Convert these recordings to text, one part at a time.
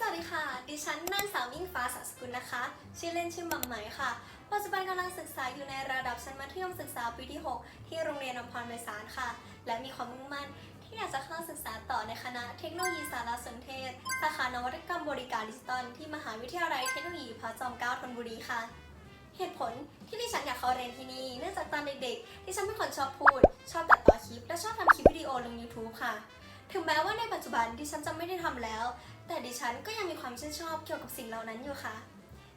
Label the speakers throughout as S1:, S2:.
S1: สวัสดีค่ะ ดิฉันนางสาวมิ่งฟ้าสัสกุลนะคะ ชื่อเล่นชื่อมัมไหมค่ะ ปัจจุบันกำลังศึกษาอยู่ในระดับชั้นมัธยมศึกษาปีที่ 6 ที่โรงเรียนอมพรไพศาลค่ะ และมีความมุ่งมั่นที่อยากจะเข้าศึกษาต่อในคณะเทคโนโลยีสารสนเทศ สาขานวัตกรรมบริการดิจิตอลที่มหาวิทยาลัยเทคโนโลยีพระจอมเกล้าธนบุรีค่ะ เหตุผลที่ดิฉันอยากเข้าเรียนที่นี่เนื่องจากตอนเด็กๆดิฉันเป็นคนชอบพูด ชอบตัดต่อคลิป และชอบทำคลิปวิดีโอลง YouTube ค่ะ ถึงแม้ว่าในปัจจุบันดิฉันจะไม่ได้ทำแล้ว แต่ดิฉันก็ยังมีความชื่นชอบเกี่ยวกับสิ่งเหล่านั้นอยู่ค่ะ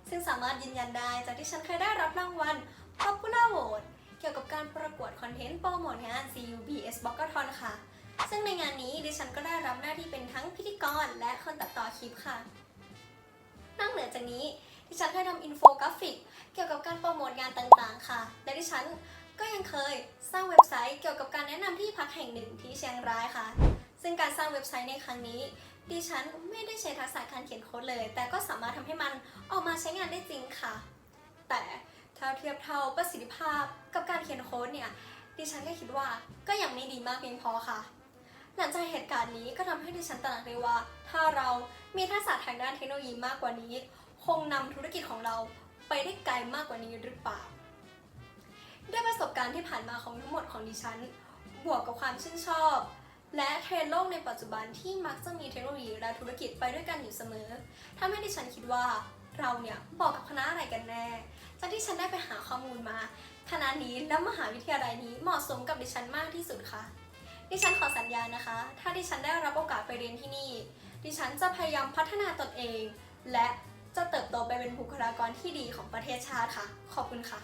S1: ซึ่งสามารถยืนยันได้จากที่ฉันเคยได้รับรางวัล Popular Vote เกี่ยวกับการประกวดคอนเทนต์โปรโมทงาน CUBS b o k a t h o n ค่ะ ซึ่งในงานนี้ดิฉันก็ได้รับหน้าที่เป็นทั้งพิธีกรและคนตัดต่อคลิปค่ะนอกเหนือจากนี้ดิฉันเคยทำอินโฟกราฟิก เกี่ยวกับการโปรโมทงานต่างๆ ค่ะ และดิฉันก็ยังเคยสร้างเว็บไซต์เกี่ยวกับการแนะนำที่พักแห่งหนึ่งที่เชียงรายค่ะ ซึ่งการสร้างเว็บไซต์ในครั้งนี้ดิฉันไม่ได้ใช้ทักษะการเขียนโค้ดเลย แต่ก็สามารถทำให้มันออกมาใช้งานได้จริงค่ะ แต่ถ้าเทียบเท่าประสิทธิภาพกับการเขียนโค้ดเนี่ย ดิฉันก็คิดว่าก็ยังไม่ดีมากเพียงพอค่ะ หลังจากเหตุการณ์นี้ก็ทำให้ดิฉันตระหนักได้ว่า ถ้าเรามีทักษะทางด้านเทคโนโลยีมากกว่านี้ คงนำธุรกิจของเราไปได้ไกลมากกว่านี้หรือเปล่า ด้วยประสบการณ์ที่ผ่านมาของทั้งหมดของดิฉัน บวกกับความชื่นชอบ และเทรนด์โลกในปัจจุบันที่มักจะมีเทคโนโลยีและธุรกิจไปด้วยกันอยู่เสมอทำให้ดิฉันคิดว่าเราเนี่ยบอกกับคณะอะไรกันแน่ จากที่ฉันได้ไปหาข้อมูลมา คณะนี้และมหาวิทยาลัยนี้เหมาะสมกับดิฉันมากที่สุดค่ะ ดิฉันขอสัญญานะคะ ถ้าดิฉันได้รับโอกาสไปเรียนที่นี่ ดิฉันจะพยายามพัฒนาตนเอง และจะเติบโตไปเป็นบุคลากรที่ดีของประเทศชาติค่ะ ขอบคุณค่ะ